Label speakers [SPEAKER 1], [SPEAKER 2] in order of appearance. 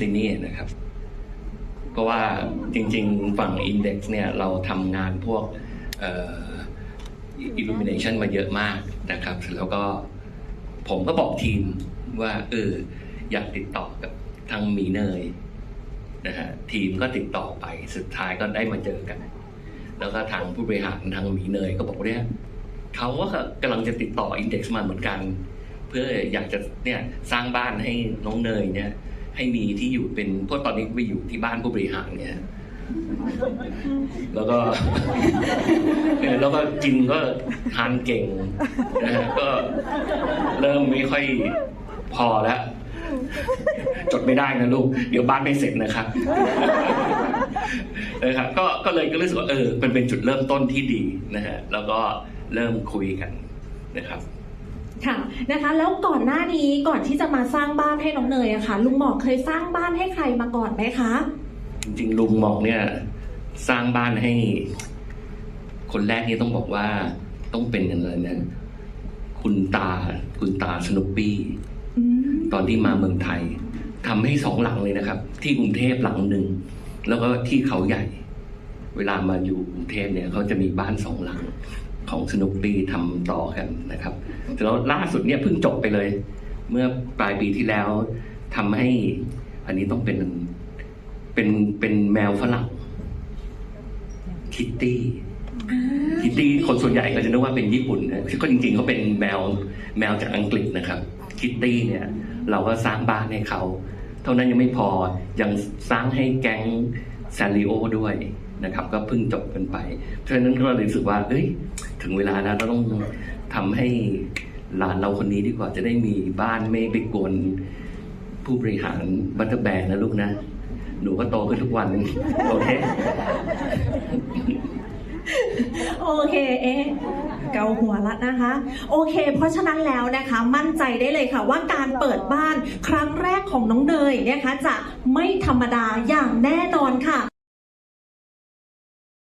[SPEAKER 1] ที่นี่นะครับ เพราะว่าจริง ๆ ฝั่ง Index เนี่ยเราทำงานพวกอ่อ illumination มาเยอะมากนะครับ แล้วก็ผมก็บอกทีมว่าเอออยากติดต่อกับทางหมีเนยนะฮะทีมก็ติดต่อไปสุดท้ายก็ได้มาเจอกัน แล้วก็ทางผู้บริหารทางหมีเนยก็บอกว่าเนี่ยเขาก็กำลังจะติดต่อ Index มาเหมือนกัน เพื่ออยากจะเนี่ยสร้างบ้านให้น้องเนยเนี่ย ให้มีที่อยู่เป็นเพราะตอนนี้ไปอยู่ที่บ้านผู้บริหารเนี่ยแล้วก็แล้วก็กินก็ทานเก่งนะฮะก็เริ่มไม่ค่อยพอแล้ว จดไม่ได้นะลูก เดี๋ยวบ้านไม่เสร็จนะครับนะครับก็ก็เลยก็รู้สึกว่าเออเป็นเป็นจุดเริ่มต้นที่ดีนะฮะแล้วก็เริ่มคุยกันนะครับ
[SPEAKER 2] ค่ะนะคะแล้วก่อนหน้านี้ก่อนที่จะมาสร้างบ้านให้น้องเนยอะค่ะลุงหมอกเคยสร้างบ้านให้ใครมาก่อนไหมคะ
[SPEAKER 1] จริงๆลุงหมอกเนี่ย สร้างบ้านให้ คนแรกนี่ต้องบอกว่าต้องเป็นอะไรนะคุณตาคุณตาสนุปปี้
[SPEAKER 2] อืม
[SPEAKER 1] ตอนที่มาเมืองไทยทำให้สองหลังเลยนะครับ ที่กรุงเทพหลังหนึ่งแล้วก็ที่เขาใหญ่ เวลามาอยู่กรุงเทพเนี่ยเขาจะมีบ้านสองหลัง ของสนุปปี้ทำต่อกันนะครับแล้วล่าสุดเนี่ยเพิ่งจบไปเลย เมื่อปลายปีที่แล้วทำให้ อันนี้ต้องเป็นเป็นเป็นแมวฝรั่งคิตตี้คิตตี้คนส่วนใหญ่ก็จะนึกว่าเป็นญี่ปุ่นนะก็จริงๆเขาเป็นแมวแมวจากอังกฤษนะครับ คิตตี้เนี่ย เราก็สร้างบ้านให้เขา เท่านั้นยังไม่พอยังสร้างให้แก๊งซาริโอด้วย นะครับ ก็เพิ่งจบกันไปเพราะฉะนั้นก็เลยรู้สึกว่าเอ้ยถึงเวลาแล้วเราต้องทำให้หลานเราคนนี้ดีกว่าจะได้มีบ้านไม่ไปกวนผู้บริหารบัตเตอร์แบนนะลูกนะหนูก็โตขึ้นทุกวันโอเค
[SPEAKER 2] โอเคเอ๊ะเกาหัวละนะคะ โอเค เพราะฉะนั้นแล้วนะคะมั่นใจได้เลยค่ะ ว่าการเปิดบ้านครั้งแรกของน้องเนยนะคะ จะไม่ธรรมดาอย่างแน่นอนค่ะ